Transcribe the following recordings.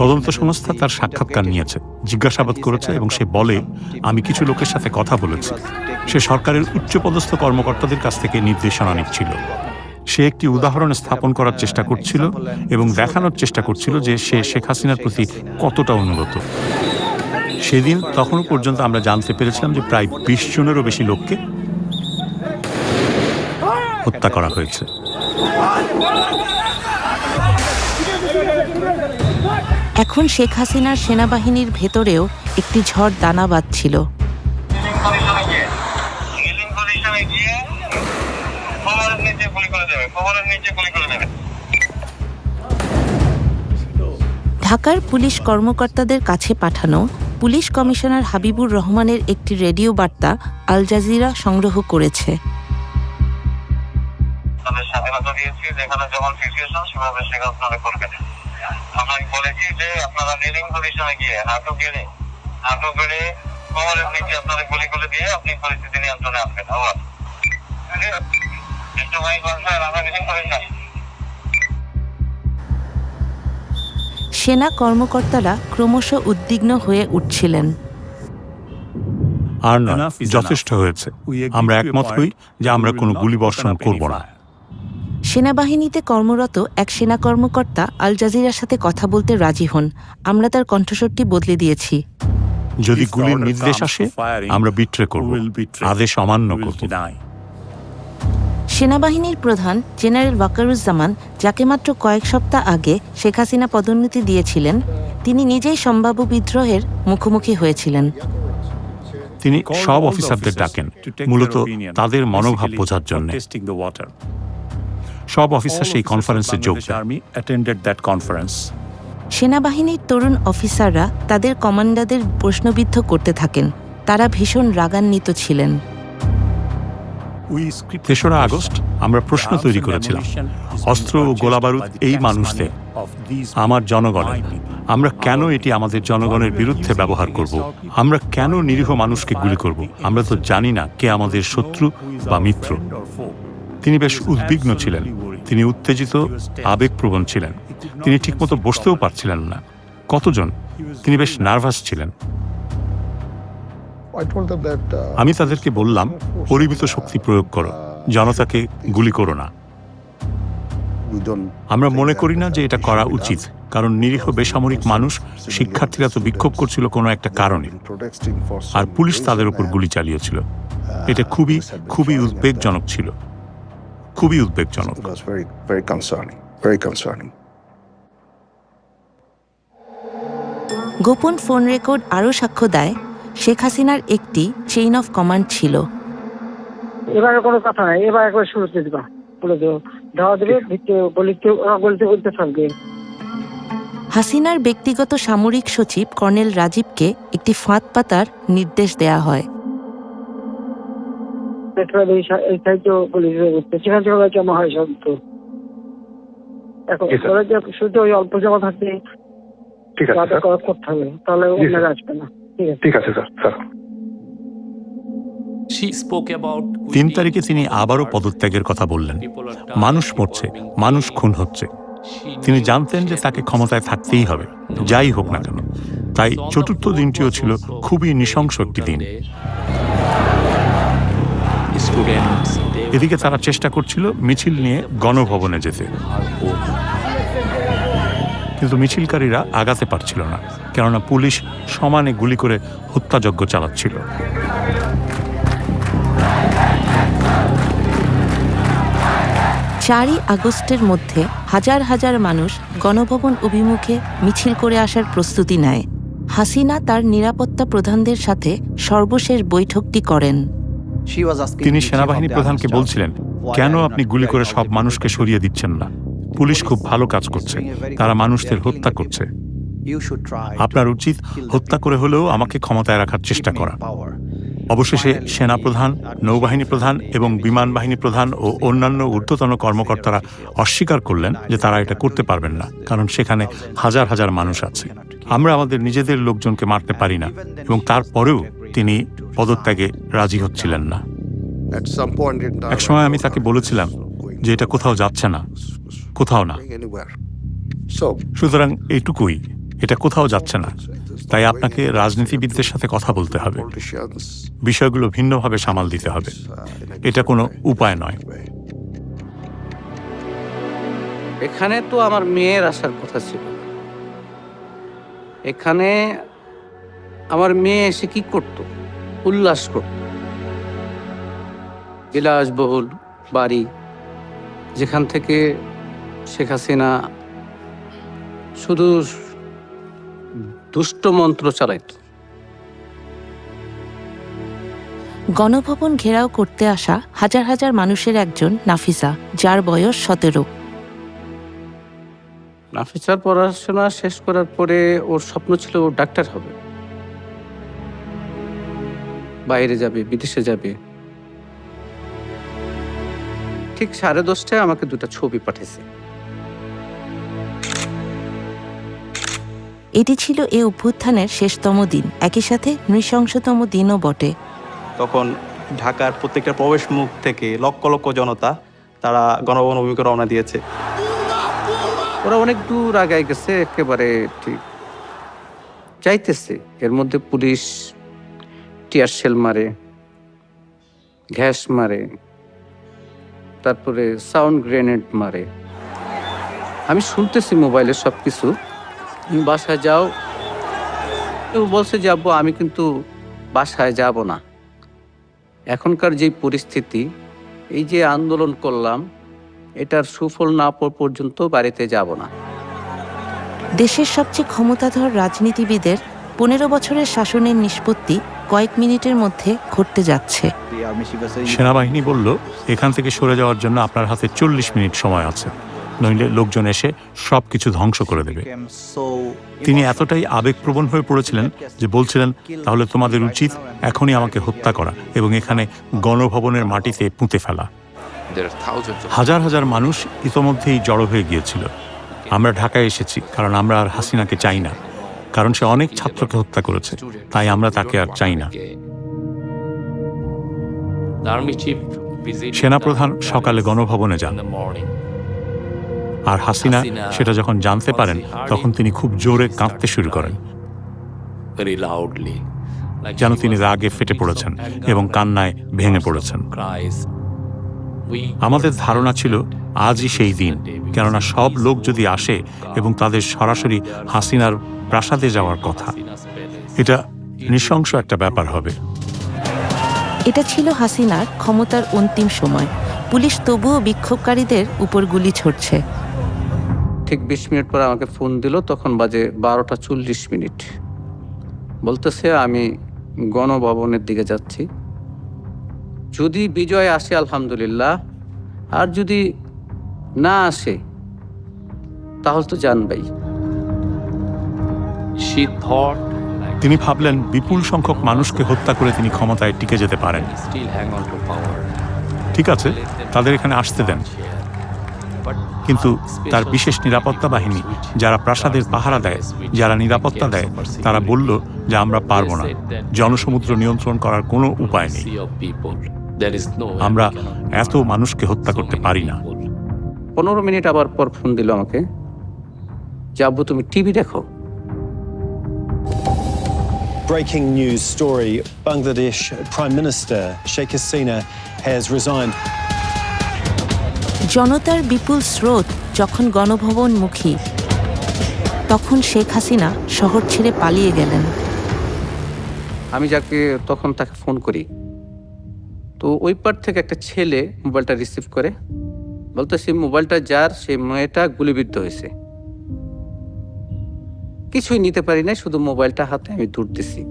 তদন্ত সংস্থা তার সাক্ষাৎকার নিয়েছে। জিজ্ঞাসাবাদ করেছে এবং সে বলে আমি কিছু লোকের সাথে কথা বলেছি। সে সরকারের উচ্চপদস্থ কর্মকর্তাদের কাছ থেকে নির্দেশনা নিচ্ছিল। সে একটি উদাহরণ স্থাপন করার চেষ্টা করছিল এবং দেখানোর চেষ্টা করছিল যে সে শেখ হাসিনার প্রতি কতটা অনুগত। সেদিন তখনও পর্যন্ত আমরা জানতে পেরেছিলাম যে প্রায় বিশ জনেরও বেশি লোককে হত্যা করা হয়েছে। এখন শেখ হাসিনার সেনাবাহিনীর ভেতরেও একটি ঝড় দানা বাঁধছিল। ঢাকার পুলিশ কর্মকর্তাদের কাছে পাঠানো পুলিশ কমিশনার হাবিবুর রহমানের একটি রেডিও বার্তা আল জাজিরা সংগ্রহ করেছে। স্বাধীনতা দিয়েছি, যেখানে যখন সিচুয়েশন সেভাবে সেখানে করবেন আমরা বলেছি যে আপনারা লিডিং পজিশনে গিয়ে হাঁটু গেড়ে হাঁটু গেড়ে কভারের নিচে আপনারা গুলি করে দিয়ে আপনি পরিস্থিতি নিয়ন্ত্রণে আনবেন। আবার সেনা কর্মকর্তারা ক্রমশ উদ্বিগ্ন হয়ে উঠছিলেন। আর যথেষ্ট হয়েছে। আমরা একমত হই যে আমরা কোনো গুলিবর্ষণ করব না। সেনাবাহিনীতে কর্মরত এক সেনা কর্মকর্তা আল জাজিরার সাথে কথা বলতে রাজি হন। আমরা তার কণ্ঠস্বরটি বদলে দিয়েছি। যদি গুলির নির্দেশ আসে আমরা বিট্রে করব। আদেশ অমান্য করব। সেনাবাহিনীর প্রধান জেনারেল ওয়াকারুজ্জামান যাকে মাত্র কয়েক সপ্তাহ আগে শেখ হাসিনা পদোন্নতি দিয়েছিলেন তিনি নিজেই সম্ভাব্য বিদ্রোহের মুখোমুখি হয়েছিলেন। তিনি সব অফিসারদের ডাকেন মূলত তাদের মনোভাব বোঝার জন্য। সব অফিসার সেই কনফারেন্সে যোগ দেন সেনাবাহিনীর তরুণ অফিসাররা তাদের কমান্ডারদের প্রশ্নবিদ্ধ করতে থাকেন। তারা ভীষণ রাগান্বিত ছিলেন। তেসরা আগস্ট আমরা প্রশ্ন তৈরি করেছিলাম। অস্ত্র ও গোলাবারুদ এই মানুষদের আমার জনগণের। আমরা কেন এটি আমাদের জনগণের বিরুদ্ধে ব্যবহার করব? আমরা কেন নিরীহ মানুষকে গুলি করব? আমরা তো জানি না কে আমাদের শত্রু বা মিত্র। তিনি বেশ উদ্বিগ্ন ছিলেন। তিনি উত্তেজিত আবেগপ্রবণ ছিলেন। তিনি ঠিকমতো বসতেও পারছিলেন না। কতজন? তিনি বেশ নার্ভাস ছিলেন। আমি তাদেরকে বললাম পরিমিত শক্তি প্রয়োগ করো জনতাকে গুলি করো না। আমরা মনে করি না যে এটা করা উচিত কারণ নিরীহ বেসামরিক মানুষ শিক্ষার্থীরা তো বিক্ষোভ করছিল কোনো একটা কারণে। আর পুলিশ তাদের উপর গুলি চালিয়েছিল। এটা খুবই খুবই উদ্বেগজনক ছিল। খুবই উদ্বেগজনক। It was very, very concerning, very concerning. গোপন ফোন রেকর্ড আরও সাক্ষ্য দেয় শেখ হাসিনার একটি চেইন অফ কমান্ড ছিল। এবারে কোনো কথা নাই এবার একবার শুরুতে দিবা বলে দেবো দেওয়া দেবে বলিতে বলতে বলতে থাকবে। হাসিনার ব্যক্তিগত সামরিক সচিব কর্নেল রাজীবকে একটি ফাঁদ পাতার নির্দেশ দেয়া হয়। পেট্রোল এই সেখান থেকে জমা হয় সব তো এখন ওরা যে শুধু ওই অল্প জমা ঠিক আছে করতে হবে তাহলে ওনারা আসবে না। ঠিক আছে। ঠিক আছে স্যার। স্যার। তিন তারিখে তিনি আবারও পদত্যাগের কথা বললেন। মানুষ মরছে মানুষ খুন হচ্ছে। তিনি জানতেন যে তাকে ক্ষমতায় থাকতেই হবে। যাই হোক না কেন। তাই চতুর্থ দিনটিও ছিল খুবই নৃশংস একটি দিন। এদিকে তারা চেষ্টা করছিল মিছিল নিয়ে গণভবনে যেতে। কিন্তু মিছিলকারীরা আগাতে পারছিল না কেননা পুলিশ সমানে গুলি করে হত্যাযজ্ঞ চালাচ্ছিল। চারই আগস্টের মধ্যে হাজার হাজার মানুষ গণভবন অভিমুখে মিছিল করে আসার প্রস্তুতি নেয়। হাসিনা তার নিরাপত্তা প্রধানদের সাথে সর্বশেষ বৈঠকটি করেন। তিনি সেনাবাহিনী প্রধানকে বলছিলেন কেন আপনি গুলি করে সব মানুষকে সরিয়ে দিচ্ছেন না? পুলিশ খুব ভালো কাজ করছে। তারা মানুষদের হত্যা করছে। আপনার উচিত হত্যা করে হলেও আমাকে ক্ষমতায় রাখার চেষ্টা করা। অবশেষে সেনাপ্রধান নৌবাহিনী প্রধান এবং বিমান বাহিনী প্রধান ও অন্যান্য ঊর্ধ্বতন কর্মকর্তারা অস্বীকার করলেন যে তারা এটা করতে পারবেন না কারণ সেখানে হাজার হাজার মানুষ আছে। আমরা আমাদের নিজেদের লোকজনকে মারতে পারি না এবং তারপরেও তিনি পদত্যাগে রাজি হচ্ছিলেন না। Time, একসময় আমি তাকে বলেছিলাম যে এটা কোথাও যাচ্ছে না কোথাও না. সুতরাং এইটুকুই এটা কোথাও যাচ্ছে না। তাই আপনাকে রাজনীতিবিদদের সাথে কথা বলতে হবে। বিষয়গুলো ভিন্নভাবে সামাল দিতে হবে। uh, এটা কোনো উপায় নয়। এখানে তো আমার মেয়ের আসার কথা ছিল। এখানে মেয়ে এসে কি করত? উল্লাস করত। বিলাসবহুল বাড়ি যেখান থেকে শেখ হাসিনা শুধু দুষ্ট মন্ত্র চালাইত। গণভবন ঘেরাও করতে আসা হাজার হাজার মানুষের একজন নাফিসা যার বয়স সতেরো। নাফিসার পড়াশোনা শেষ করার পরে ওর স্বপ্ন ছিল ও ডাক্তার হবে। বাইরে যাবে বিদেশে যাবে। ঠিক সাড়ে দশটায় আমাকে দুটো ছবি পাঠিয়েছে। এটি ছিল এ অভ্যুত্থানের শেষতম দিন। একই সাথে নৃশংসতম দিনও বটে। তখন ঢাকার প্রত্যেকটা প্রবেশ মুখ থেকে লক্ষ লক্ষ জনতা তারা গণভবন অভিমুখে রওনা দিয়েছে। ওরা অনেক দূর আগায় গেছে একেবারে ঠিক। চাইতেছে এর মধ্যে পুলিশ টিয়ার শেল মারে গ্যাস মারে, তারপরে সাউন্ড গ্রেনেড মারে। আমি শুনতেছি মোবাইলে সব কিছু তুমি বাসায় যাও। কেউ বলছে যাব আমি কিন্তু বাসায় যাব না। এখনকার যে পরিস্থিতি, এই যে আন্দোলন করলাম, এটার সুফল না পাওয়া পর্যন্ত বাড়িতে যাব না। দেশের সবচেয়ে ক্ষমতাধর রাজনীতিবিদের পনেরো বছরের শাসনের নিষ্পত্তি কয়েক মিনিটের মধ্যে ঘটতে যাচ্ছে। সেনাবাহিনী বলল এখান থেকে সরে যাওয়ার জন্য আপনার হাতে চল্লিশ মিনিট সময় আছে। নইলে লোকজন এসে সব কিছু ধ্বংস করে দেবে। তিনি এতটাই আবেগপ্রবণ হয়ে পড়েছিলেন যে বলছিলেন তাহলে তোমাদের উচিত এখনই আমাকে হত্যা করা এবং এখানে গণভবনের মাটিতে পুঁতে ফেলা। হাজার হাজার মানুষ ইতোমধ্যেই জড়ো হয়ে গিয়েছিল। আমরা ঢাকায় এসেছি কারণ আমরা আর হাসিনাকে চাই না। কারণ সে অনেক ছাত্রকে হত্যা করেছে তাই আমরা তাকে আর চাই না। সেনাপ্রধান সকালে গণভবনে যান। আর হাসিনা সেটা যখন জানতে পারেন তখন তিনি খুব জোরে কাঁদতে শুরু করেন। যেন তিনি রাগে ফেটে পড়েছেন এবং কান্নায় ভেঙে পড়েছেন। আমাদের ধারণা ছিল আজই সেই দিন কেননা সব লোক যদি আসে এবং তাদের সরাসরি হাসিনার প্রাসাদে যাওয়ার কথা। এটা নৃশংস একটা ব্যাপার হবে। এটা ছিল হাসিনার ক্ষমতার অন্তিম সময়। পুলিশ তবুও বিক্ষোভকারীদের উপর গুলি ছড়ছে। ঠিক বিশ মিনিট পরে আমাকে ফোন দিল তখন বাজে বারোটা চল্লিশ মিনিট। বলতেছে আমি গণভবনের দিকে যাচ্ছি। যদি বিজয় আসে আলহামদুলিল্লাহ। আর যদি না আসে তাহলে তো জানবাই। তিনি ভাবলেন বিপুল সংখ্যক মানুষকে হত্যা করে তিনি ক্ষমতায় টিকে যেতে পারেন। ঠিক আছে তাদের এখানে আসতে দেন। কিন্তু তার বিশেষ নিরাপত্তা বাহিনী যারা প্রাসাদের পাহারা দেয় যারা নিরাপত্তা দেয় তারা বলল যে আমরা পারব না। জনসমুদ্র নিয়ন্ত্রণ করার কোনো উপায় নেই। আমরা এত মানুষকে হত্যা করতে পারি না। পনেরো মিনিট আবার পর ফোন দিল আমাকে। যাব তুমি টিভি দেখো। Breaking news story Bangladesh Prime Minister Sheikh Hasina has resigned. জনতার বিপুল স্রোত যখন গণভবনমুখী তখন শেখ হাসিনা শহর ছেড়ে পালিয়ে গেলেন। আমি যাকে তখন তাকে ফোন করি। তো ওই পার থেকে একটা ছেলে মোবাইলটা রিসিভ করে। বলতো সেই মোবাইলটা যার, সেই মেয়েটা গুলিবিদ্ধ হয়েছে। কিছুই নিতে পারি না শুধু মোবাইলটা হাতে আমি দৌড়তেছি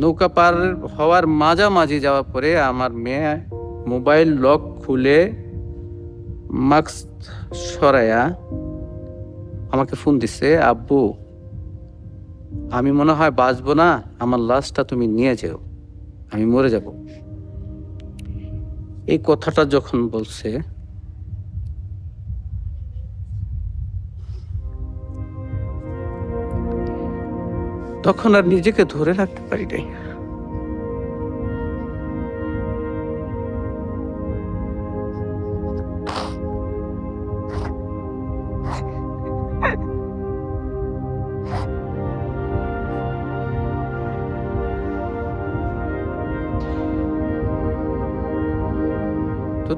নৌকা পার হওয়ার মাঝামাঝি যাওয়ার পরে আমার মেয়ে মোবাইল লক খুলে মাস্ক সরায়া আমাকে ফোন দিছে, আব্বু, আমি মনে হয় বাঁচবো না, আমার লাশটা তুমি নিয়ে যেও। আমি মরে যাব। এই কথাটা যখন বলছে তখন আর নিজেকে ধরে রাখতে পারি নাই।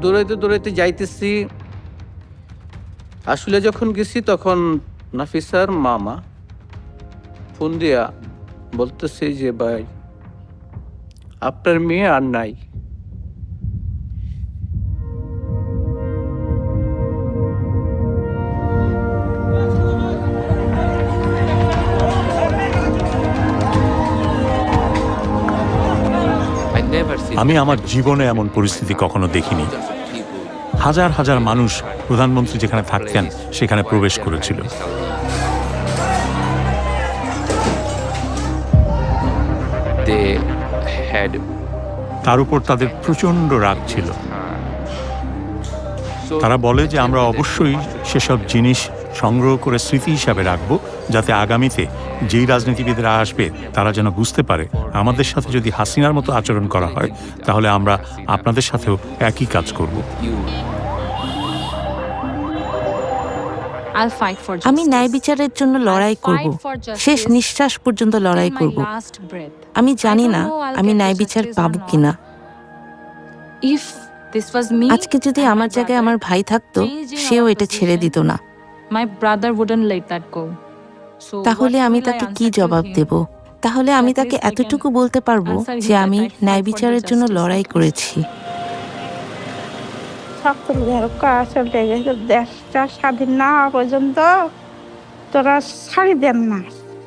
দৌড়াইতে দৌড়াইতে যাইতেছি। আসলে যখন গেছি তখন নাফিসার মামা ফোন দিয়া বলতেছে যে ভাই আপনার মেয়ে আর নাই। আমি আমার জীবনে এমন পরিস্থিতি কখনো দেখিনি। হাজার হাজার মানুষ প্রধানমন্ত্রী যেখানে থাকতেন সেখানে প্রবেশ করেছিল। তার উপর তাদের প্রচণ্ড রাগ ছিল। তারা বলে যে আমরা অবশ্যই সেসব জিনিস সংগ্রহ করে স্মৃতি হিসাবে রাখব যাতে আগামীতে যেই রাজনীতিবিদরা আসবে তারা যেন বুঝতে পারে আমাদের সাথে যদি হাসিনার মতো আচরণ করা হয় তাহলে আমরা আপনাদের সাথেও একই কাজ করব। আমি ন্যায় বিচারের জন্য লড়াই করব। শেষ নিঃশ্বাস পর্যন্ত লড়াই করব। আমি জানি না আমি ন্যায় বিচার পাব কিনা। আজকে যদি আমার জায়গায় আমার ভাই থাকতো সেও এটা ছেড়ে দিত না। My brother wouldn't let that go তাহলে আমি তাকে কি জবাব? দেব? তাহলে আমি তাকে এতটুকু বলতে পারব যে আমি ন্যায় বিচারের জন্য লড়াই করেছি। ছাত্রদের চলে গেছে। দেশটা স্বাধীন না পর্যন্ত তোরা ছাড়ি দেন না।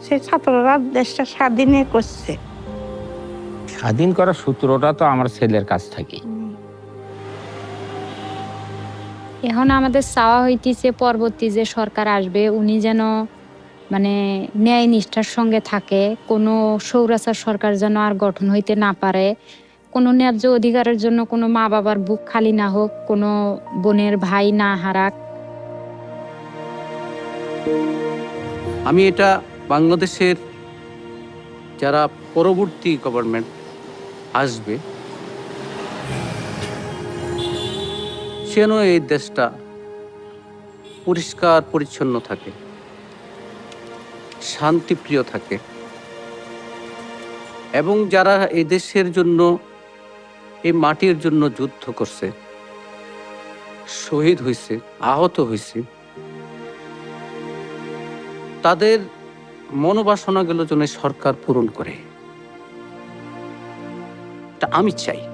সেই ছাত্ররা দেশটা স্বাধীনই করছে। স্বাধীন করার সূত্রটা তো আমার ছেলের কাছ থেকে এখন আমাদের চাওয়া হইতেছে পরবর্তী যে সরকার আসবে উনি যেন মানে ন্যায় নিষ্ঠার সঙ্গে থাকে। কোনো সৌরাচার সরকার যেন আর গঠন হইতে না পারে। কোনো ন্যায্য অধিকারের জন্য কোনো মা বাবার বুক খালি না হোক, কোনো বোনের ভাই না হারাক। আমি এটা বাংলাদেশের যারা পরবর্তী গভর্নমেন্ট আসবে যেন এই দেশটা পরিষ্কার, পরিচ্ছন্ন থাকে। শান্তিপ্রিয় থাকে। এবং যারা এই দেশের জন্য, এই মাটির জন্য যুদ্ধ করছে, শহীদ হয়েছে আহত হয়েছে তাদের মনোবাসনাগুলো এই সরকার পূরণ করে। এটা আমি চাই।